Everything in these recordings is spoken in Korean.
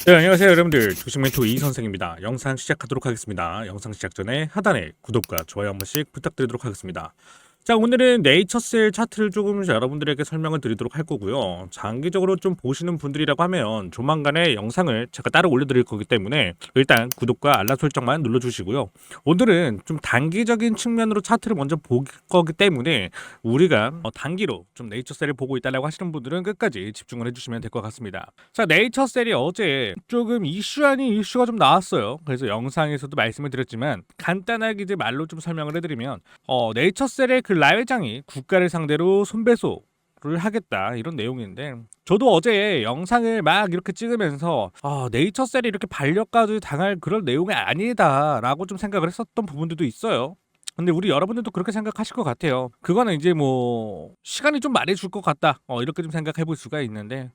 네, 안녕하세요 여러분들 조식멘토 이 선생입니다. 영상 시작하도록 하겠습니다. 영상 시작 전에 하단에 구독과 좋아요 한 번씩 부탁드리도록 하겠습니다. 자 오늘은 네이처셀 차트를 조금 여러분들에게 설명을 드리도록 할 거고요. 장기적으로 좀 보시는 분들이라고 하면 조만간에 영상을 제가 따로 올려드릴 거기 때문에 일단 구독과 알람 설정만 눌러주시고요. 오늘은 좀 단기적인 측면으로 차트를 먼저 볼 거기 때문에 우리가 어, 단기로 좀 네이처셀을 보고 있다라고 하시는 분들은 끝까지 집중을 해주시면 될 것 같습니다. 자, 네이처셀이 어제 조금 이슈 아닌 이슈가 좀 나왔어요. 그래서 영상에서도 말씀을 드렸지만 간단하게 이제 말로 좀 설명을 해드리면 어, 네이처셀의 그라 회장이 국가를 상대로 손배소 를 하겠다 이런 내용인데 저도 어제 영상을 막 이렇게 찍으면서 아, 네이처셀이 이렇게 반려까지 당할 그런 내용이 아니다라고 좀 생각을 했었던 부분들도 있어요. 근데 우리 여러분들도 그렇게 생각하실 것 같아요. 그거는 이제 뭐 시간이 좀 말해줄 것 같다. 어, 이렇게 좀 생각해 볼 수가 있는데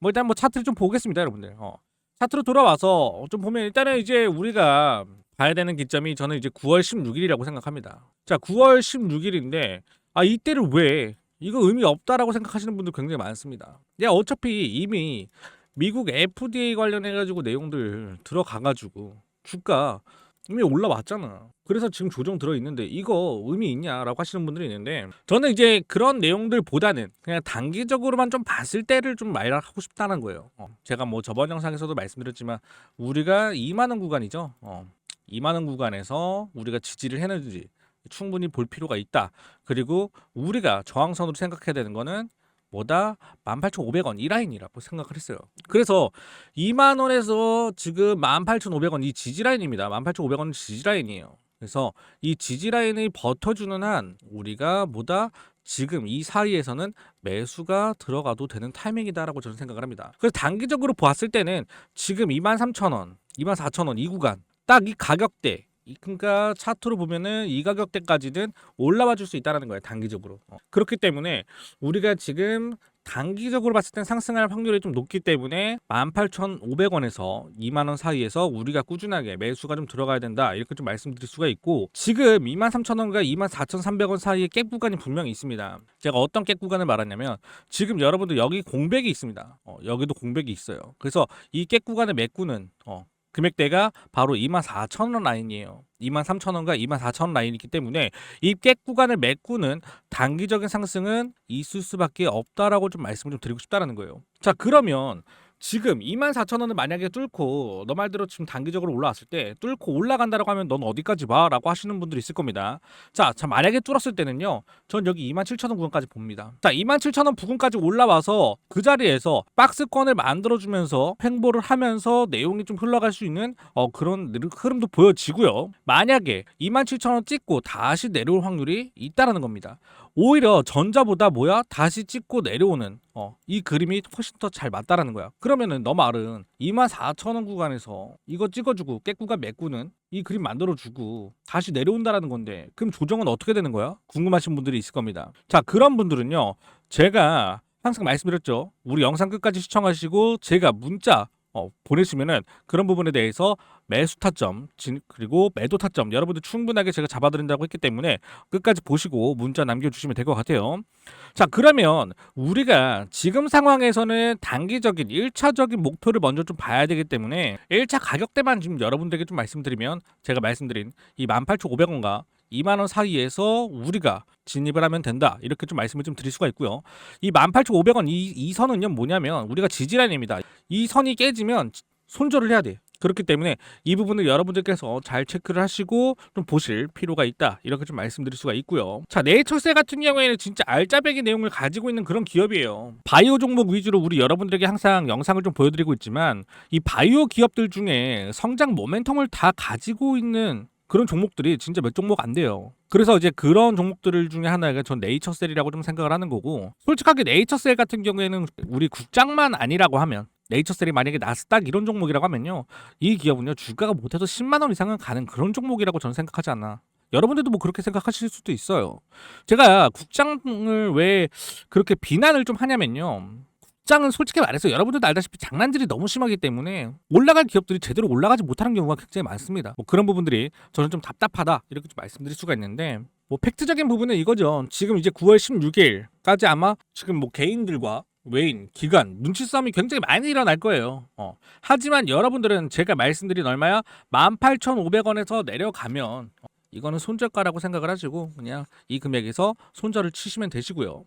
뭐 일단 뭐 차트를 좀 보겠습니다, 여러분들. 어. 차트로 돌아와서 좀 보면 일단은 이제 우리가 봐야 되는 기점이 저는 이제 9월 16일이라고 생각합니다. 자, 9월 16일인데 아 이때를 왜 이거 의미 없다라고 생각하시는 분들 굉장히 많습니다. 야 어차피 이미 미국 FDA 관련해 가지고 내용들 들어가 가지고 주가 이미 올라왔잖아. 그래서 지금 조정 들어 있는데 이거 의미 있냐라고 하시는 분들이 있는데 저는 이제 그런 내용들보다는 그냥 단기적으로만 좀 봤을 때를 좀 말하고 싶다는 거예요. 어, 제가 뭐 저번 영상에서도 말씀드렸지만 우리가 2만 원 구간이죠. 어, 2만 원 구간에서 우리가 지지를 해내지 충분히 볼 필요가 있다. 그리고 우리가 저항선으로 생각해야 되는 거는 뭐다 18,500원 이 라인이라고 생각을 했어요. 그래서 2만 원에서 지금 18,500원 이 지지 라인입니다. 18,500원은 지지 라인이에요. 그래서 이 지지 라인을 버텨주는 한 우리가 뭐다 지금 이 사이에서는 매수가 들어가도 되는 타이밍이다라고 저는 생각을 합니다. 그래서 단기적으로 보았을 때는 지금 23,000원, 24,000원 이 구간 딱 이 가격대 이- 그러니까 차트로 보면은 이 가격대까지는 올라와 줄 수 있다라는 거예요 단기적으로 어. 그렇기 때문에 우리가 지금 단기적으로 봤을 땐 상승할 확률이 좀 높기 때문에 18,500원에서 2만 원 사이에서 우리가 꾸준하게 매수가 좀 들어가야 된다 이렇게 좀 말씀드릴 수가 있고 지금 23,000원과 24,300원 사이에 갭 구간이 분명히 있습니다. 제가 어떤 갭 구간을 말하냐면 지금 여러분들 여기 공백이 있습니다. 어, 여기도 공백이 있어요. 그래서 이 갭 구간을 메꾸는 어, 금액대가 바로 24,000원 라인이에요. 23,000원과 24,000원 라인이기 때문에 이갭 구간을 메꾸는 단기적인 상승은 있을 수밖에 없다라고 좀 말씀을 좀 드리고 싶다라는 거예요. 자, 그러면 지금 24,000원을 만약에 뚫고 너 말대로 지금 단기적으로 올라왔을 때 뚫고 올라간다라고 하면 넌 어디까지 봐라고 하시는 분들이 있을 겁니다. 자, 자 만약에 뚫었을 때는요. 전 여기 27,000원 부근까지 봅니다. 자, 27,000원 부근까지 올라와서 그 자리에서 박스권을 만들어 주면서 횡보를 하면서 내용이 좀 흘러갈 수 있는 어, 그런 느- 흐름도 보여지고요. 만약에 27,000원 찍고 다시 내려올 확률이 있다라는 겁니다. 오히려 전자보다 뭐야 다시 찍고 내려오는 어, 이 그림이 훨씬 더 잘 맞다라는 거야. 그러면은 너 말은 24,000원 구간에서 이거 찍어주고 깨꾸가 메꾸는 이 그림 만들어주고 다시 내려온다라는 건데 그럼 조정은 어떻게 되는 거야? 궁금하신 분들이 있을 겁니다. 자 그런 분들은요 제가 항상 말씀드렸죠. 우리 영상 끝까지 시청하시고 제가 문자 어, 보내시면은 그런 부분에 대해서 매수 타점 진- 그리고 매도 타점 여러분들 충분하게 제가 잡아드린다고 했기 때문에 끝까지 보시고 문자 남겨주시면 될 것 같아요. 자 그러면 우리가 지금 상황에서는 단기적인 1차적인 목표를 먼저 좀 봐야 되기 때문에 1차 가격대만 지금 여러분들에게 좀 말씀드리면 제가 말씀드린 이 18,500원과 2만 원 사이에서 우리가 진입을 하면 된다 이렇게 좀 말씀을 좀 드릴 수가 있고요. 이 18,500원 이, 이 선은요 뭐냐면 우리가 지지라인입니다. 이 선이 깨지면 손절을 해야 돼. 그렇기 때문에 이 부분을 여러분들께서 잘 체크를 하시고 좀 보실 필요가 있다 이렇게 좀 말씀드릴 수가 있고요. 자 네이처셀 같은 경우에는 진짜 알짜배기 내용을 가지고 있는 그런 기업이에요. 바이오 종목 위주로 우리 여러분들에게 항상 영상을 좀 보여드리고 있지만 이 바이오 기업들 중에 성장 모멘텀을 다 가지고 있는 그런 종목들이 진짜 몇 종목 안 돼요. 그래서 이제 그런 종목들 중에 하나가 전 네이처셀이라고 좀 생각을 하는 거고 솔직하게 네이처셀 같은 경우에는 우리 국장만 아니라고 하면 네이처셀이 만약에 나스닥 이런 종목이라고 하면요 이 기업은요 주가가 못해도 10만 원 이상은 가는 그런 종목이라고 저는 생각하지 않나 여러분들도 뭐 그렇게 생각하실 수도 있어요 제가 국장을 왜 그렇게 비난을 좀 하냐면요 국장은 솔직히 말해서 여러분들도 알다시피 장난질이 너무 심하기 때문에 올라갈 기업들이 제대로 올라가지 못하는 경우가 굉장히 많습니다 뭐 그런 부분들이 저는 좀 답답하다 이렇게 좀 말씀드릴 수가 있는데 뭐 팩트적인 부분은 이거죠. 지금 이제 9월 16일까지 아마 지금 뭐 개인들과 외인, 기관, 눈치 싸움이 굉장히 많이 일어날 거예요. 어. 하지만 여러분들은 제가 말씀드린 얼마야? 18,500원에서 내려가면 어, 이거는 손절가라고 생각을 하시고 그냥 이 금액에서 손절을 치시면 되시고요.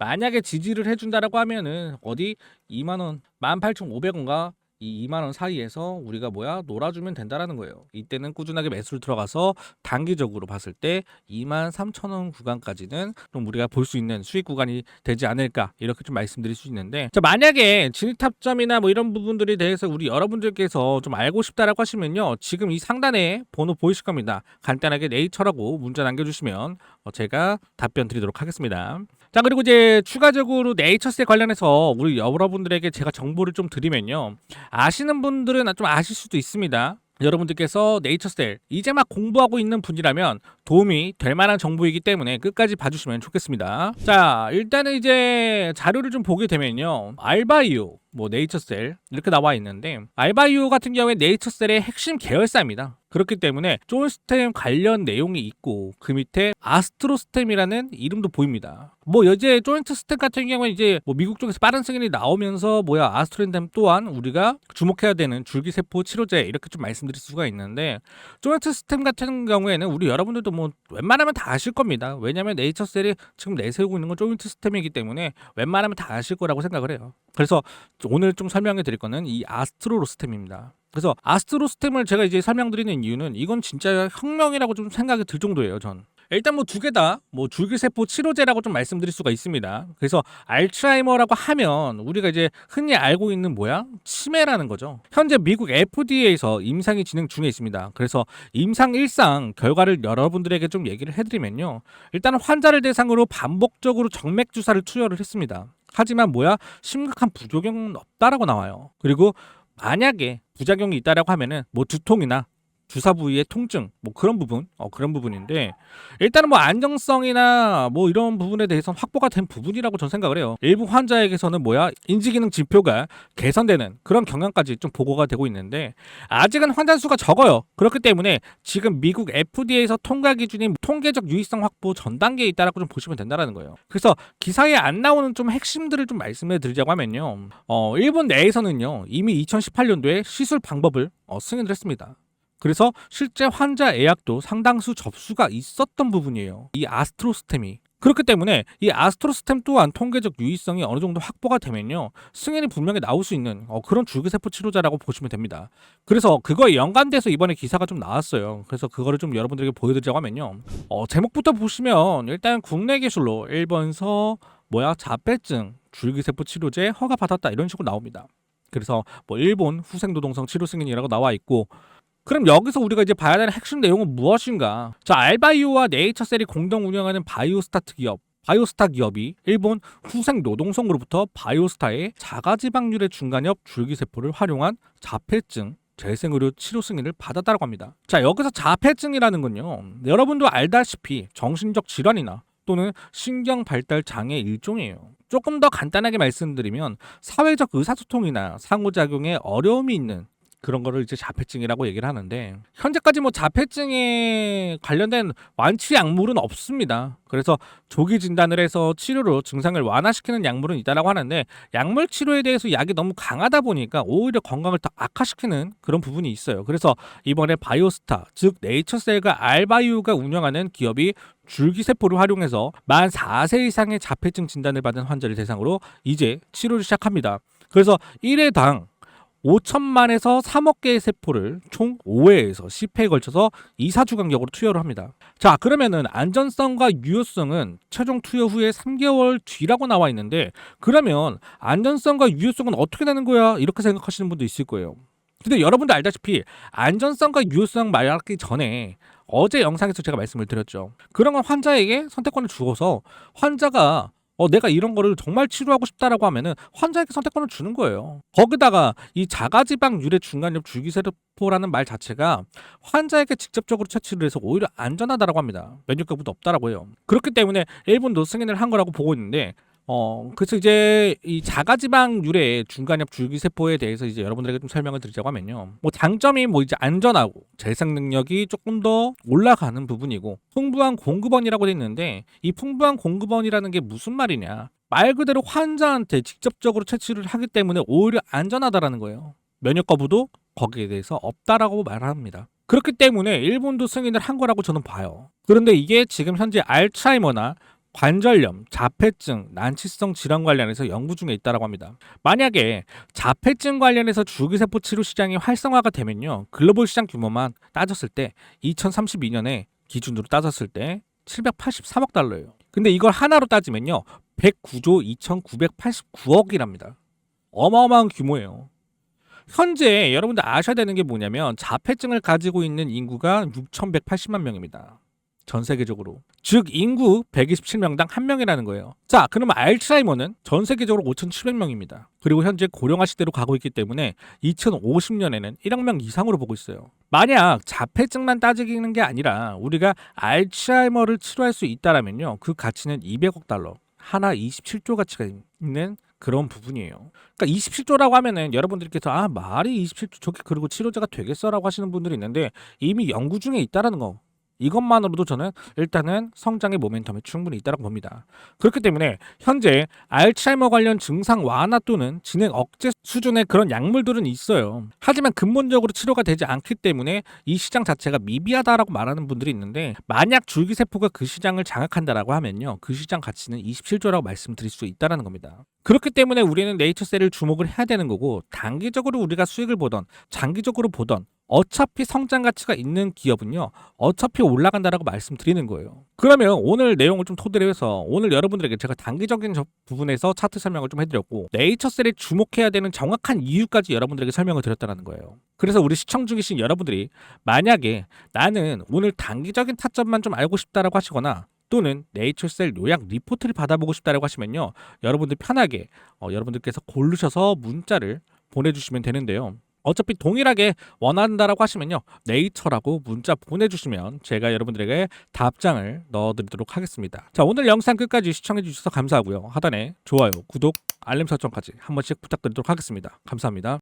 만약에 지지를 해준다라고 하면은 어디 2만 원, 18,500원과 이 2만 원 사이에서 우리가 뭐야 놀아주면 된다라는 거예요. 이때는 꾸준하게 매수를 들어가서 단기적으로 봤을 때 2만 3천 원 구간까지는 좀 우리가 볼 수 있는 수익 구간이 되지 않을까 이렇게 좀 말씀드릴 수 있는데 자 만약에 진입탑점이나 뭐 이런 부분들에 대해서 우리 여러분들께서 좀 알고 싶다라고 하시면요 지금 이 상단에 번호 보이실 겁니다. 간단하게 네이처라고 문자 남겨주시면 어, 제가 답변 드리도록 하겠습니다. 자 그리고 이제 추가적으로 네이처스에 관련해서 우리 여러분들에게 제가 정보를 좀 드리면요 아시는 분들은 좀 아실 수도 있습니다. 여러분들께서 네이처셀 이제 막 공부하고 있는 분이라면 도움이 될 만한 정보이기 때문에 끝까지 봐주시면 좋겠습니다. 자 일단은 이제 자료를 좀 보게 되면요 알바이오 뭐 네이처셀 이렇게 나와 있는데 알바이오 같은 경우에 네이처셀의 핵심 계열사입니다. 그렇기 때문에 쫀스템 관련 내용이 있고 그 밑에 아스트로스템이라는 이름도 보입니다. 뭐 이제 조인트 스템 같은 경우는 이제 뭐 미국 쪽에서 빠른 승인이 나오면서 뭐야 아스트로스템 또한 우리가 주목해야 되는 줄기세포 치료제 이렇게 좀 말씀드릴 수가 있는데 조인트 스템 같은 경우에는 우리 여러분들도 뭐 웬만하면 다 아실 겁니다. 왜냐면 네이처셀이 지금 내세우고 있는 건 조인트 스템이기 때문에 웬만하면 다 아실 거라고 생각을 해요. 그래서 오늘 좀 설명해 드릴 거는 이 아스트로스템입니다. 그래서 아스트로 스템을 제가 이제 설명드리는 이유는 이건 진짜 혁명이라고 좀 생각이 들 정도예요, 전. 일단 뭐 두 개 다 뭐 줄기세포 치료제라고 좀 말씀드릴 수가 있습니다. 그래서 알츠하이머라고 하면 우리가 이제 흔히 알고 있는 뭐야? 치매라는 거죠. 현재 미국 FDA에서 임상이 진행 중에 있습니다. 그래서 임상 일상 결과를 여러분들에게 좀 얘기를 해드리면요. 일단 환자를 대상으로 반복적으로 정맥 주사를 투여를 했습니다. 하지만 뭐야? 심각한 부작용은 없다라고 나와요. 그리고 만약에 부작용이 있다라고 하면은 뭐 두통이나 주사 부위의 통증 뭐 그런 부분 어 그런 부분인데 일단은 뭐 안정성이나 뭐 이런 부분에 대해서는 확보가 된 부분이라고 저는 생각을 해요. 일부 환자에게서는 뭐야 인지기능 지표가 개선되는 그런 경향까지 좀 보고가 되고 있는데 아직은 환자 수가 적어요. 그렇기 때문에 지금 미국 FDA에서 통과 기준인 통계적 유의성 확보 전 단계에 있다라고 좀 보시면 된다라는 거예요. 그래서 기사에 안 나오는 좀 핵심들을 좀 말씀해 드리자고 하면요. 어 일본 내에서는요 이미 2018년도에 시술 방법을 어, 승인을 했습니다 그래서 실제 환자 예약도 상당수 접수가 있었던 부분이에요. 이 아스트로스템이. 그렇기 때문에 이 아스트로스템 또한 통계적 유의성이 어느 정도 확보가 되면요 승인이 분명히 나올 수 있는 어, 그런 줄기세포 치료자라고 보시면 됩니다. 그래서 그거에 연관돼서 이번에 기사가 좀 나왔어요. 그래서 그거를 좀 여러분들에게 보여드리자고 하면요 어, 제목부터 보시면 일단 국내 기술로 일본서 뭐야 자폐증 줄기세포 치료제 허가 받았다 이런 식으로 나옵니다. 그래서 뭐 일본 후생노동성 치료 승인이라고 나와 있고 그럼 여기서 우리가 이제 봐야 되는 핵심 내용은 무엇인가? 자, 알바이오와 네이처셀이 공동 운영하는 바이오스타트 기업 바이오스타 기업이 일본 후생 노동성으로부터 바이오스타의 자가지방률의 중간엽 줄기세포를 활용한 자폐증 재생의료 치료 승인을 받았다고 합니다. 자, 여기서 자폐증이라는 건요. 여러분도 알다시피 정신적 질환이나 또는 신경 발달 장애 일종이에요. 조금 더 간단하게 말씀드리면 사회적 의사소통이나 상호작용에 어려움이 있는 그런 거를 이제 자폐증이라고 얘기를 하는데 현재까지 뭐 자폐증에 관련된 완치 약물은 없습니다. 그래서 조기 진단을 해서 치료로 증상을 완화시키는 약물은 있다라고 하는데 약물 치료에 대해서 약이 너무 강하다 보니까 오히려 건강을 더 악화시키는 그런 부분이 있어요. 그래서 이번에 바이오스타 즉 네이처셀과 알바이오가 운영하는 기업이 줄기세포를 활용해서 만 4세 이상의 자폐증 진단을 받은 환자를 대상으로 이제 치료를 시작합니다. 그래서 1회당 5천만에서 3억 개의 세포를 총 5회에서 10회에 걸쳐서 2, 4주 간격으로 투여를 합니다. 자, 그러면은 안전성과 유효성은 최종 투여 후에 3개월 뒤라고 나와 있는데 그러면 안전성과 유효성은 어떻게 되는 거야? 이렇게 생각하시는 분도 있을 거예요. 근데 여러분도 알다시피 안전성과 유효성 말하기 전에 어제 영상에서 제가 말씀을 드렸죠. 그런 건 환자에게 선택권을 주어서 환자가 어, 내가 이런 거를 정말 치료하고 싶다라고 하면은 환자에게 선택권을 주는 거예요. 거기다가 이 자가지방 유래 중간엽 줄기세포라는 말 자체가 환자에게 직접적으로 채취를 해서 오히려 안전하다라고 합니다. 면역력도 없다라고 해요. 그렇기 때문에 일본도 승인을 한 거라고 보고 있는데 어, 그래서 이제 이 자가지방 유래 중간엽 줄기세포에 대해서 이제 여러분들에게 좀 설명을 드리자고 하면요. 뭐 장점이 뭐 이제 안전하고 재생 능력이 조금 더 올라가는 부분이고 풍부한 공급원이라고 돼 있는데 이 풍부한 공급원이라는 게 무슨 말이냐? 말 그대로 환자한테 직접적으로 채취를 하기 때문에 오히려 안전하다라는 거예요. 면역 거부도 거기에 대해서 없다라고 말합니다. 그렇기 때문에 일본도 승인을 한 거라고 저는 봐요. 그런데 이게 지금 현재 알츠하이머나 관절염, 자폐증, 난치성 질환 관련해서 연구 중에 있다라고 합니다. 만약에 자폐증 관련해서 줄기세포 치료 시장이 활성화가 되면요. 글로벌 시장 규모만 따졌을 때 2032년에 기준으로 따졌을 때 783억 달러예요. 근데 이걸 하나로 따지면요. 109조 2989억이랍니다. 어마어마한 규모예요. 현재 여러분들 아셔야 되는 게 뭐냐면 자폐증을 가지고 있는 인구가 6,180만 명입니다. 전 세계적으로. 즉 인구 127명당 1명이라는 거예요. 자, 그러면 알츠하이머는 전 세계적으로 5,700명입니다. 그리고 현재 고령화 시대로 가고 있기 때문에 2050년에는 1억 명 이상으로 보고 있어요. 만약 자폐증만 따지는 게 아니라 우리가 알츠하이머를 치료할 수 있다라면요. 그 가치는 200억 달러. 하나 27조 가치가 있는 그런 부분이에요. 그러니까 27조라고 하면은 여러분들께서 아 말이 27조 저게 그리고 치료제가 되겠어라고 하시는 분들이 있는데 이미 연구 중에 있다라는 거. 이것만으로도 저는 일단은 성장의 모멘텀이 충분히 있다고 봅니다. 그렇기 때문에 현재 알츠하이머 관련 증상 완화 또는 진행 억제 수준의 그런 약물들은 있어요. 하지만 근본적으로 치료가 되지 않기 때문에 이 시장 자체가 미비하다라고 말하는 분들이 있는데 만약 줄기세포가 그 시장을 장악한다라고 하면요. 그 시장 가치는 27조라고 말씀드릴 수 있다라는 겁니다. 그렇기 때문에 우리는 네이처셀을 주목을 해야 되는 거고 단기적으로 우리가 수익을 보던 장기적으로 보던 어차피 성장 가치가 있는 기업은요 어차피 올라간다라고 말씀드리는 거예요. 그러면 오늘 내용을 좀 토대로 해서 오늘 여러분들에게 제가 단기적인 저 부분에서 차트 설명을 좀 해드렸고 네이처셀에 주목해야 되는 정확한 이유까지 여러분들에게 설명을 드렸다는 거예요. 그래서 우리 시청 중이신 여러분들이 만약에 나는 오늘 단기적인 타점만 좀 알고 싶다라고 하시거나 또는 네이처셀 요약 리포트를 받아보고 싶다라고 하시면요 여러분들 편하게 어, 여러분들께서 고르셔서 문자를 보내주시면 되는데요. 어차피 동일하게 원한다라고 하시면요 네이처라고 문자 보내주시면 제가 여러분들에게 답장을 넣어드리도록 하겠습니다. 자 오늘 영상 끝까지 시청해 주셔서 감사하고요 하단에 좋아요, 구독, 알림 설정까지 한 번씩 부탁드리도록 하겠습니다. 감사합니다.